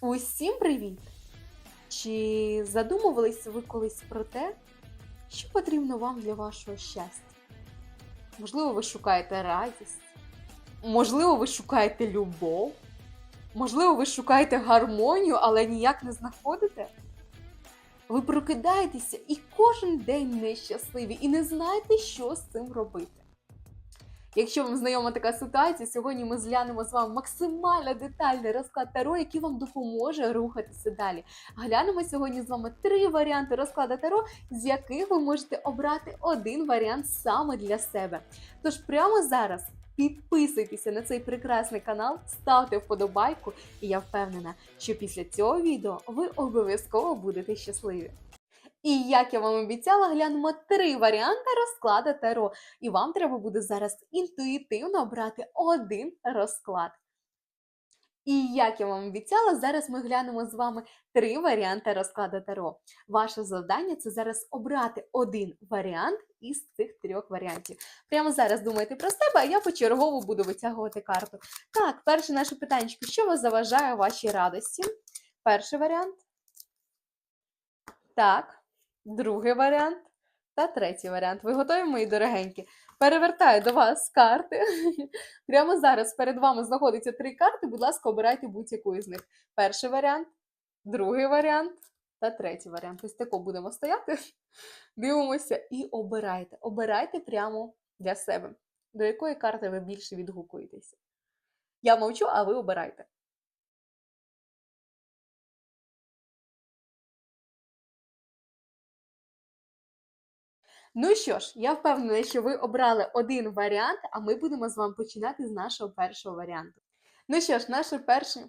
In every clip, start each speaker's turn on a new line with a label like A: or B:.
A: Усім привіт! Чи задумувались ви колись про те, що потрібно вам для вашого щастя? Можливо, ви шукаєте радість, можливо, ви шукаєте любов, можливо, ви шукаєте гармонію, але ніяк не знаходите? Ви прокидаєтеся і кожен день нещасливі, і не знаєте, що з цим робити. Якщо вам знайома така ситуація, сьогодні ми зглянемо з вами максимально детальний розклад Таро, який вам допоможе рухатися далі. Глянемо сьогодні з вами три варіанти розкладу Таро, з яких ви можете обрати один варіант саме для себе. Тож прямо зараз підписуйтеся на цей прекрасний канал, ставте вподобайку, і я впевнена, що після цього відео ви обов'язково будете щасливі. І як я вам обіцяла, глянемо три варіанти розкладу Таро. І вам треба буде зараз інтуїтивно обрати один розклад. І як я вам обіцяла, зараз ми глянемо з вами три варіанти розкладу Таро. Ваше завдання це зараз обрати один варіант із цих трьох варіантів. Прямо зараз думайте про себе, а я почергово буду витягувати карту. Так, перше наше питання: що вас заважає вашій радості? Перший варіант. Так, другий варіант та третій варіант. Ви готові, мої дорогенькі? Перевертаю до вас карти. Прямо зараз перед вами знаходяться три карти. Будь ласка, обирайте будь-яку із них. Перший варіант, другий варіант та третій варіант. Ось тако будемо стояти. Дивимося і обирайте. Обирайте прямо для себе. До якої карти ви більше відгукуєтеся? Я мовчу, а ви обирайте. Ну що ж, я впевнена, що ви обрали один варіант, а ми будемо з вами починати з нашого першого варіанту. Ну що ж, наше перше.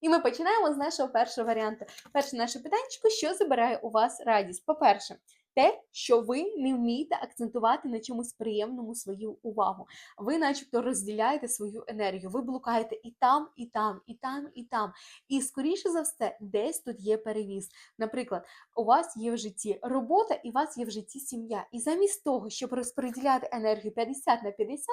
A: І ми починаємо з нашого першого варіанту. Перше наше питання, що забирає у вас радість? По-перше, те, що ви не вмієте акцентувати на чомусь приємному свою увагу. Ви, начебто, розділяєте свою енергію. Ви блукаєте і там, і там, і там, і там. І скоріше за все, десь тут є перевіз. Наприклад, у вас є в житті робота, і у вас є в житті сім'я. І замість того, щоб розподіляти енергію 50 на 50,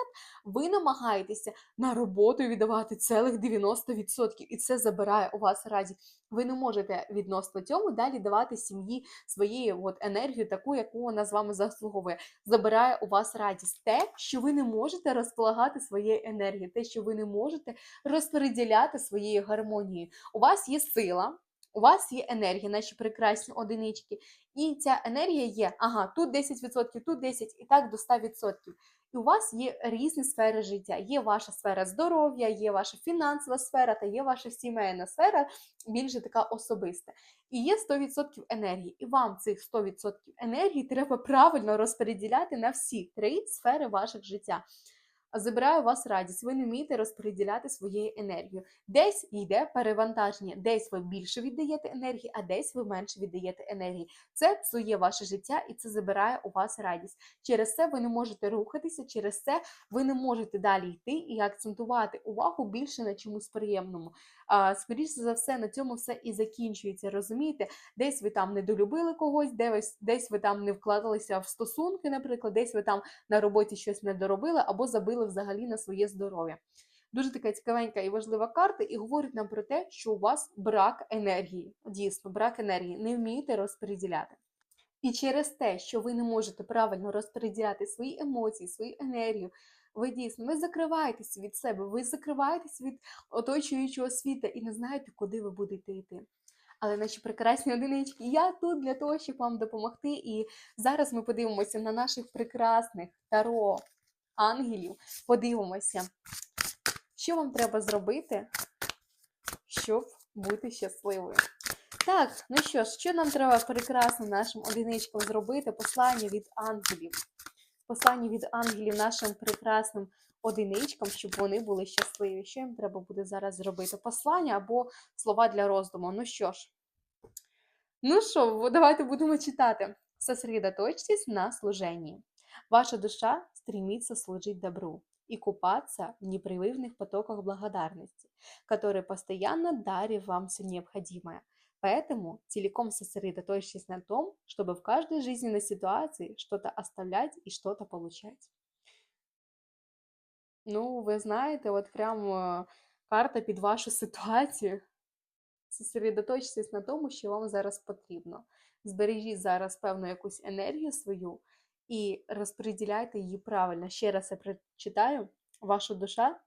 A: ви намагаєтеся на роботу віддавати цілих 90%. І це забирає у вас радість. Ви не можете відносно цьому далі давати сім'ї своєї от енергію, таку, яку вона з вами заслуговує. Забирає у вас радість. Те, що ви не можете розполагати своєю енергією, те, що ви не можете розподіляти своєю гармонією. У вас є сила. У вас є енергія, наші прекрасні одинички, і ця енергія є, ага, тут 10%, тут 10% і так до 100%. І у вас є різні сфери життя. Є ваша сфера здоров'я, є ваша фінансова сфера та є ваша сімейна сфера, більше така особиста. І є 100% енергії. І вам цих 100% енергії треба правильно розподіляти на всі три сфери ваших життя. Забирає у вас радість, ви не вмієте розподіляти своєю енергію. Десь йде перевантаження, десь ви більше віддаєте енергії, а десь ви менше віддаєте енергії. Це псує ваше життя і це забирає у вас радість. Через це ви не можете рухатися, через це ви не можете далі йти і акцентувати увагу більше на чомусь приємному. А, Скоріше за все, на цьому все і закінчується. Розумієте, десь ви там недолюбили когось, десь, десь ви там не вкладалися в стосунки, наприклад, десь ви там на роботі щось не доробили або забили взагалі на своє здоров'я. Дуже така цікавенька і важлива карта, і говорить нам про те, що у вас брак енергії. Дійсно, брак енергії, не вмієте розподіляти. І через те, що ви не можете правильно розподіляти свої емоції, свою енергію, ви дійсно ви закриваєтесь від себе, ви закриваєтесь від оточуючого світу і не знаєте, куди ви будете йти. Але наші прекрасні одинички, я тут для того, щоб вам допомогти. І зараз ми подивимося на наших прекрасних таро ангелів. Подивимося, що вам треба зробити, щоб бути щасливою. Так, ну що ж, що нам треба прекрасно нашим одиничкам зробити? Послання від ангелів. Послання від ангелів нашим прекрасним одиничкам, щоб вони були щасливі. Що їм треба буде зараз зробити? Послання або слова для роздуму. Ну що ж, ну що, давайте будемо читати. Сосредоточьтесь на служении. Ваша душа стремится служить добру и купаться в непрерывных потоках благодарности, которые постоянно дарят вам все необходимое. Поэтому целиком сосредоточьтесь на том, чтобы в каждой жизненной ситуации что-то оставлять и что-то получать. Ну, ви знаєте, от прям е, карта під вашу ситуацію. Сосредоточтесь на тому, що вам зараз потрібно. Збережіть зараз певну якусь енергію свою і розподіляйте її правильно. Ще раз я прочитаю: ваша душа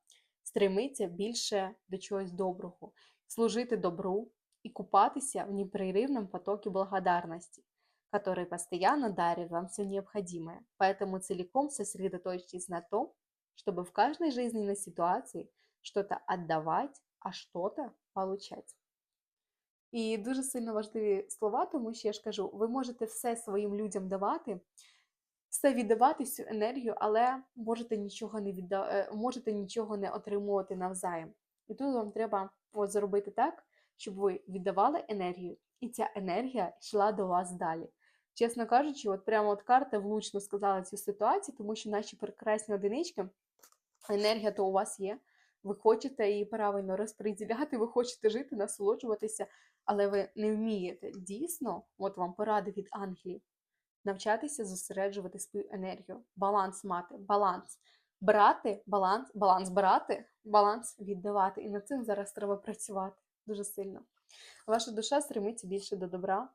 A: стремиться більше до чогось доброго, служити добру и купатися в непрерывном потоке благодарности, который постоянно дарит вам все необходимое. Поэтому целиком сосредоточьтесь на том, чтобы в каждой жизненной ситуации что-то отдавать, а что-то получать. І дуже сильно важливі слова, тому що я ж кажу, ви можете все своїм людям давати, все віддавати всю енергію, але можете нічого не відда... е, можете нічого не отримувати навзаєм. І тут вам треба от зробити так, щоб ви віддавали енергію, і ця енергія йшла до вас далі. Чесно кажучи, от прямо от карта влучно сказала цю ситуацію, тому що наші прекрасні одинички, енергія то у вас є. Ви хочете її правильно розподіляти, ви хочете жити, насолоджуватися, але ви не вмієте дійсно, от вам поради від ангелів, навчатися зосереджувати свою енергію, баланс мати, баланс брати, баланс, баланс брати, баланс віддавати. І над цим зараз треба працювати дуже сильно. Ваша душа стремиться більше до добра,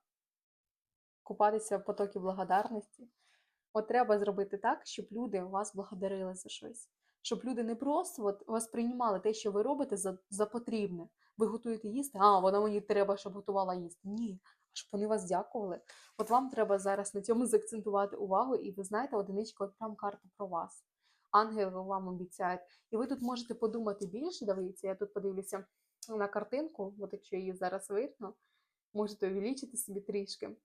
A: купатися в потокі благодарності. От треба зробити так, щоб люди вас благодарили за щось. Щоб люди не просто от, вас приймали те, що ви робите, за, за потрібне. Ви готуєте їсти, а вона мені треба, щоб готувала їсти. Ні, щоб вони вас дякували. От вам треба зараз на цьому заакцентувати увагу, і ви знаєте, одиничка, от прям карта про вас. Ангели вам обіцяють. І ви тут можете подумати більше, дивіться, я тут подивлюся на картинку, от якщо її зараз видно, можете увеличити собі трішки.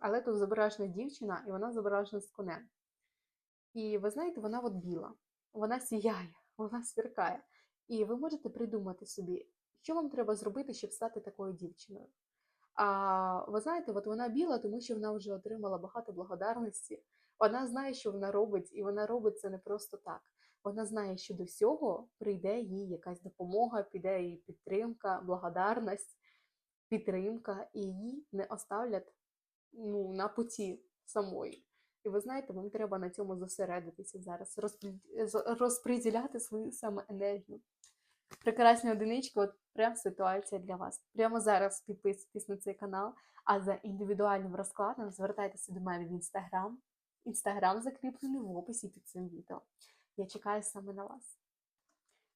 A: Але тут зображена дівчина, і вона зображена з конем. І ви знаєте, вона от біла, вона сіяє, вона сверкає. І ви можете придумати собі, що вам треба зробити, щоб стати такою дівчиною. А ви знаєте, от вона біла, тому що вона вже отримала багато благодарності. Вона знає, що вона робить, і вона робить це не просто так. Вона знає, що до всього прийде їй якась допомога, піде їй підтримка, благодарність, підтримка, і її не оставлять ну, на путі самої. І ви знаєте, вам треба на цьому зосередитися зараз, розпри- з- розподіляти свою саме енергію. Прекрасні одинички, от прям ситуація для вас. Прямо зараз підписуйтесь на цей канал, а за індивідуальним розкладом звертайтеся до мене в інстаграм. Інстаграм закріплений в описі під цим відео. Я чекаю саме на вас.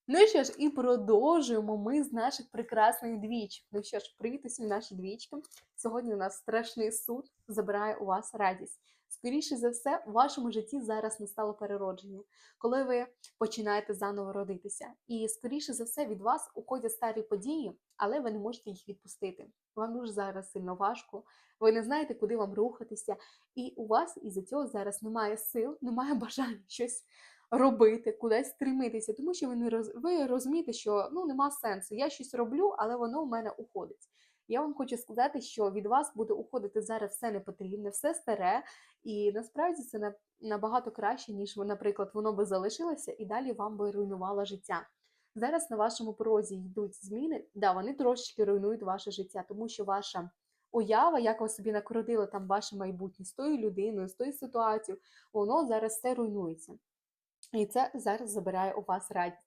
A: Ну що ж, і продовжуємо ми з наших прекрасних двічок. Ну що ж, привіт усім наші двічки. Сьогодні у нас страшний суд забирає у вас радість. Скоріше за все, у вашому житті зараз настало переродження, коли ви починаєте заново родитися. І скоріше за все від вас уходять старі події, але ви не можете їх відпустити. Вам дуже зараз сильно важко, ви не знаєте, куди вам рухатися, і у вас із-за цього зараз немає сил, немає бажання щось робити, кудись стремитися, тому що ви не роз... ви розумієте, що ну нема сенсу. Я щось роблю, але воно в мене уходить. Я вам хочу сказати, що від вас буде уходити зараз все непотрібне, все старе, і насправді це набагато краще, ніж, наприклад, воно би залишилося і далі вам би руйнувало життя. Зараз на вашому порозі йдуть зміни, да, вони трошечки руйнують ваше життя, тому що ваша уява, як ви собі накрутили там ваше майбутнє з тою людиною, з тою ситуацією, воно зараз все руйнується. І це зараз забирає у вас радість.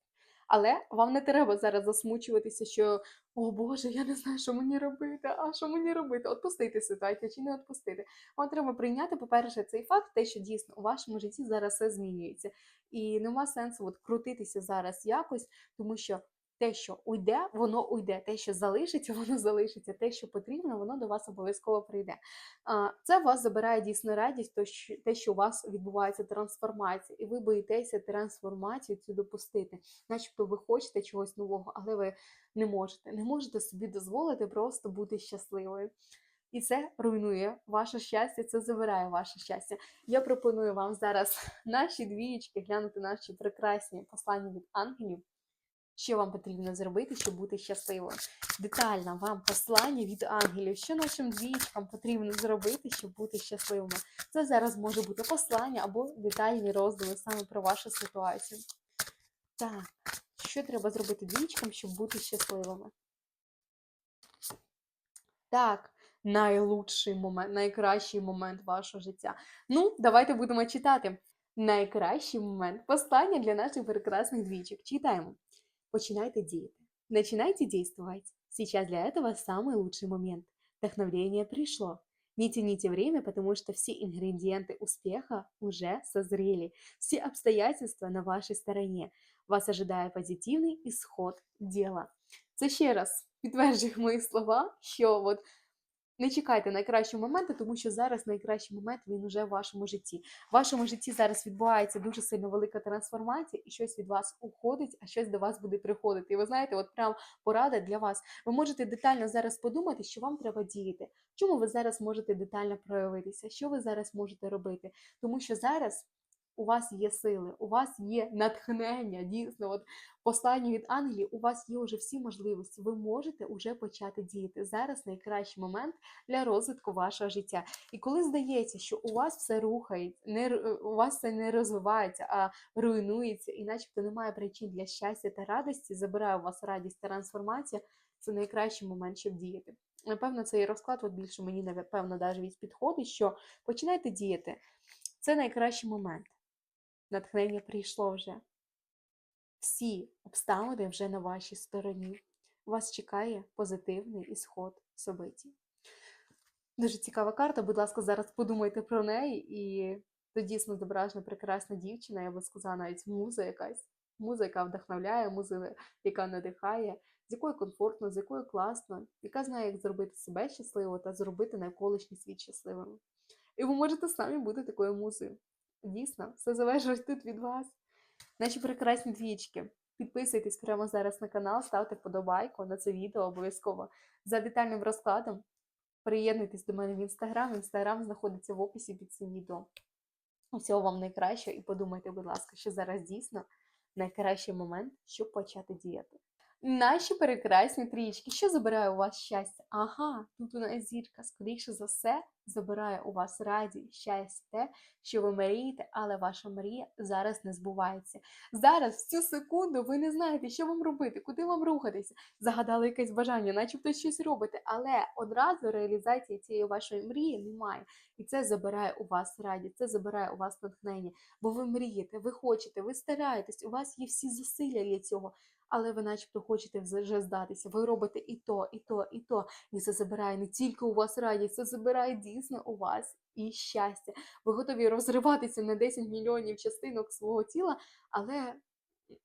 A: Але вам не треба зараз засмучуватися, що о Боже, я не знаю, що мені робити, а що мені робити? Отпустити ситуацію чи не відпустити. Вам треба прийняти, по-перше, цей факт, те, що дійсно у вашому житті зараз все змінюється. І нема сенсу от крутитися зараз якось, тому що те, що уйде, воно уйде. Те, що залишиться, воно залишиться. Те, що потрібно, воно до вас обов'язково прийде. Це вас забирає дійсно радість, те, що у вас відбувається трансформація, і ви боїтеся трансформацію цю допустити, начебто ви хочете чогось нового, але ви не можете. Не можете собі дозволити просто бути щасливою. І це руйнує ваше щастя, це забирає ваше щастя. Я пропоную вам зараз наші двієчки глянути наші прекрасні послання від ангелів. Що вам потрібно зробити, щоб бути щасливою? Детально вам послання від ангелів, що нашим двічкам потрібно зробити, щоб бути щасливими. Це зараз може бути послання або детальні роздуми саме про вашу ситуацію. Так, що треба зробити двічкам, щоб бути щасливими? Так, найлучший момент, найкращий момент вашого життя. Ну, давайте будемо читати. Найкращий момент послання для наших прекрасних двічок. Читаємо. Починайте діяти. Начинайте действовать. Сейчас для этого самый лучший момент. Вдохновление пришло. Не тяните время, потому что все ингредиенты успеха уже созрели. Все обстоятельства на вашей стороне. Вас ожидає позитивний ісход діла. Це ще раз підтверджує мої слова, що от не чекайте найкращого моменту, тому що зараз найкращий момент він уже в вашому житті. В вашому житті зараз відбувається дуже сильно велика трансформація, і щось від вас уходить, а щось до вас буде приходити. І ви знаєте, от прям порада для вас. Ви можете детально зараз подумати, що вам треба діяти. Чому ви зараз можете детально проявитися? Що ви зараз можете робити? Тому що зараз у вас є сили, у вас є натхнення, дійсно, от послання від ангелів, у вас є вже всі можливості. Ви можете вже почати діяти. Зараз найкращий момент для розвитку вашого життя. І коли здається, що у вас все рухається, не у вас це не розвивається, а руйнується, і начебто немає причин для щастя та радості, забирає у вас радість та трансформація, це найкращий момент, щоб діяти. Напевно, цей розклад от більше мені напевно навіть підходить, що починайте діяти. Це найкращий момент. Натхнення прийшло вже. Всі обставини вже на вашій стороні. Вас чекає позитивний ісход собиті. Дуже цікава карта. Будь ласка, зараз подумайте про неї, і це дійсно зображена прекрасна дівчина, я би сказала, навіть муза якась. Муза, яка вдохновляє, муза, яка надихає, з якою комфортно, з якою класно, яка знає, як зробити себе щасливо та зробити навколишній світ щасливим. І ви можете самі бути такою музою. Дійсно, все залежить тут від вас. Наші прекрасні двічки. Підписуйтесь прямо зараз на канал, ставте вподобайку на це відео обов'язково. За детальним розкладом приєднуйтесь до мене в інстаграм. Інстаграм знаходиться в описі під цим відео. Всього вам найкращого і подумайте, будь ласка, що зараз дійсно найкращий момент, щоб почати діяти. Наші прекрасні трічки, що забирає у вас щастя? Ага, тут у нас зірка, скоріше за все, забирає у вас радість, щастя, те, що ви мрієте, але ваша мрія зараз не збувається. Зараз, в цю секунду, ви не знаєте, що вам робити, куди вам рухатися. Загадали якесь бажання, начебто щось робите, але одразу реалізації цієї вашої мрії немає. І це забирає у вас радість, це забирає у вас натхнення, бо ви мрієте, ви хочете, ви стараєтесь, у вас є всі зусилля для цього. Але ви начебто хочете вже здатися. Ви робите і то, і то, і то. І це забирає не тільки у вас радість, це забирає дійсно у вас і щастя. Ви готові розриватися на 10 мільйонів частинок свого тіла, але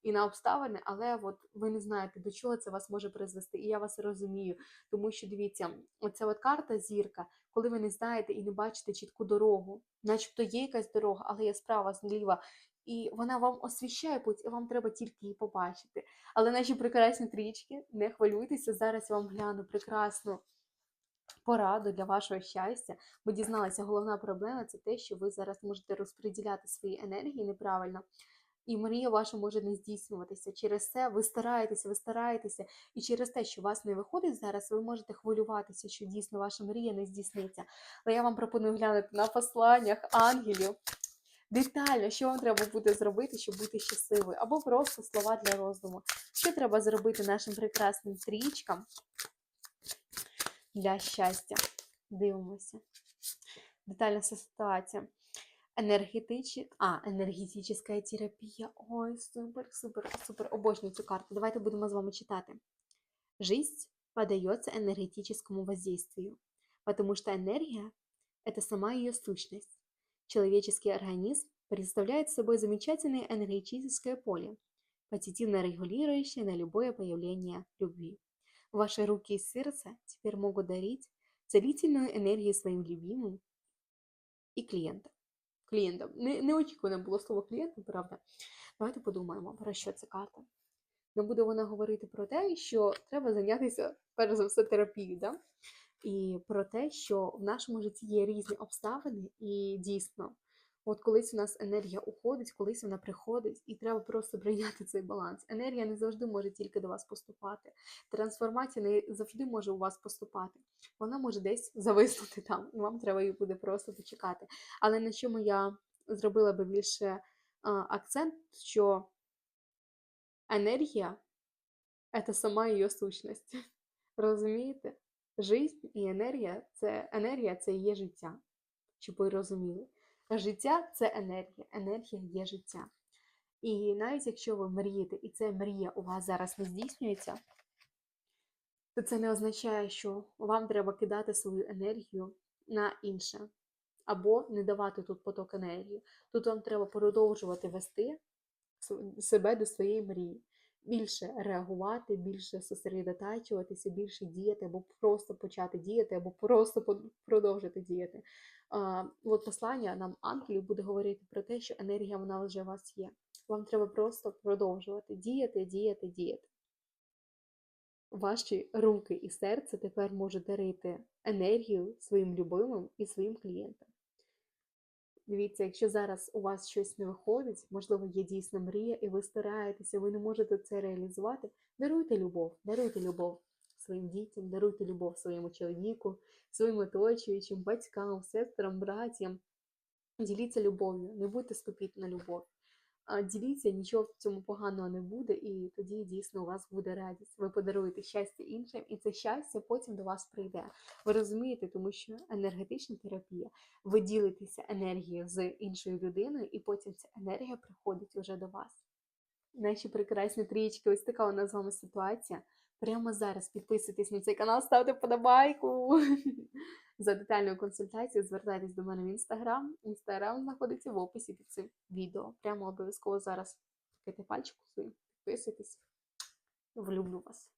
A: і на обставини, але от ви не знаєте, до чого це вас може призвести. І я вас розумію. Тому що дивіться, оця от карта зірка, коли ви не знаєте і не бачите чітку дорогу, начебто є якась дорога, але є справа, зліва. І вона вам освіщає путь, і вам треба тільки її побачити. Але наші прекрасні трічки, не хвилюйтеся, зараз я вам гляну прекрасну пораду для вашого щастя, бо дізналася, головна проблема це те, що ви зараз можете розподіляти свої енергії неправильно. І мрія ваша може не здійснюватися. Через це ви стараєтеся, ви стараєтеся, і через те, що у вас не виходить зараз, ви можете хвилюватися, що дійсно ваша мрія не здійсниться. Але я вам пропоную глянути на посланнях ангелів детально, що вам треба буде зробити, щоб бути щасливою, або просто слова для роздуму. Що треба зробити нашим прекрасним трічкам для щастя? Дивимося. Детальна ситуація. Енергетична, а, енергетична терапія. Ой, супер, супер, супер. Обожнюю цю карту. Давайте будемо з вами читати. Жизнь подается энергетическому воздействию, потому что энергия – это сама ее сущность. Человеческий организм представляет собой замечательное энергетическое поле, позитивно регулирующее на любое появление любви. Ваши руки и сердце теперь могут дарить целительную энергию своим любимым і клієнтам. Клієнтам. Не, неочікуване було слово клієнтам, правда. Давайте подумаємо, про що ця карта. Не буде вона говорити про те, що треба зайнятися, перш за все, терапією. Да? І про те, що в нашому житті є різні обставини, і дійсно, от колись у нас енергія уходить, колись вона приходить, і треба просто прийняти цей баланс. Енергія не завжди може тільки до вас поступати. Трансформація не завжди може у вас поступати. Вона може десь зависнути там, і вам треба її буде просто почекати. Але на чому я зробила би більше а, акцент, що енергія це сама її сущність. Розумієте? Жизнь і енергія це енергія це є життя. Щоб ви розуміли. Життя це енергія, енергія є життя. І навіть якщо ви мрієте, і ця мрія у вас зараз не здійснюється, то це не означає, що вам треба кидати свою енергію на інше, або не давати тут поток енергії. Тут вам треба продовжувати вести себе до своєї мрії. Більше реагувати, більше зосередотачуватися, більше діяти, або просто почати діяти, або просто продовжити діяти. От послання нам ангелів буде говорити про те, що енергія вона вже у вас є. Вам треба просто продовжувати діяти, діяти, діяти. Ваші руки і серце тепер можуть дарити енергію своїм любимим і своїм клієнтам. Дивіться, якщо зараз у вас щось не виходить, можливо, є дійсна мрія, і ви стараєтеся, ви не можете це реалізувати, даруйте любов, даруйте любов своїм дітям, даруйте любов своєму чоловіку, своїм оточуючим, батькам, сестрам, братям. Діліться любов'ю, не будьте скупіть на любов. Діліться, нічого в цьому поганого не буде, і тоді дійсно у вас буде радість. Ви подаруєте щастя іншим, і це щастя потім до вас прийде. Ви розумієте, тому що енергетична терапія, ви ділитеся енергією з іншою людиною, і потім ця енергія приходить уже до вас. Наші прекрасні трієчки, ось така у нас з вами ситуація. Прямо зараз підписуйтесь на цей канал, ставте подобайку. За детальною консультацією звертайтесь до мене в інстаграм. Інстаграм знаходиться в описі під цим відео. Прямо обов'язково зараз тикайте пальчику свій, підписуйтесь. Влюблю вас.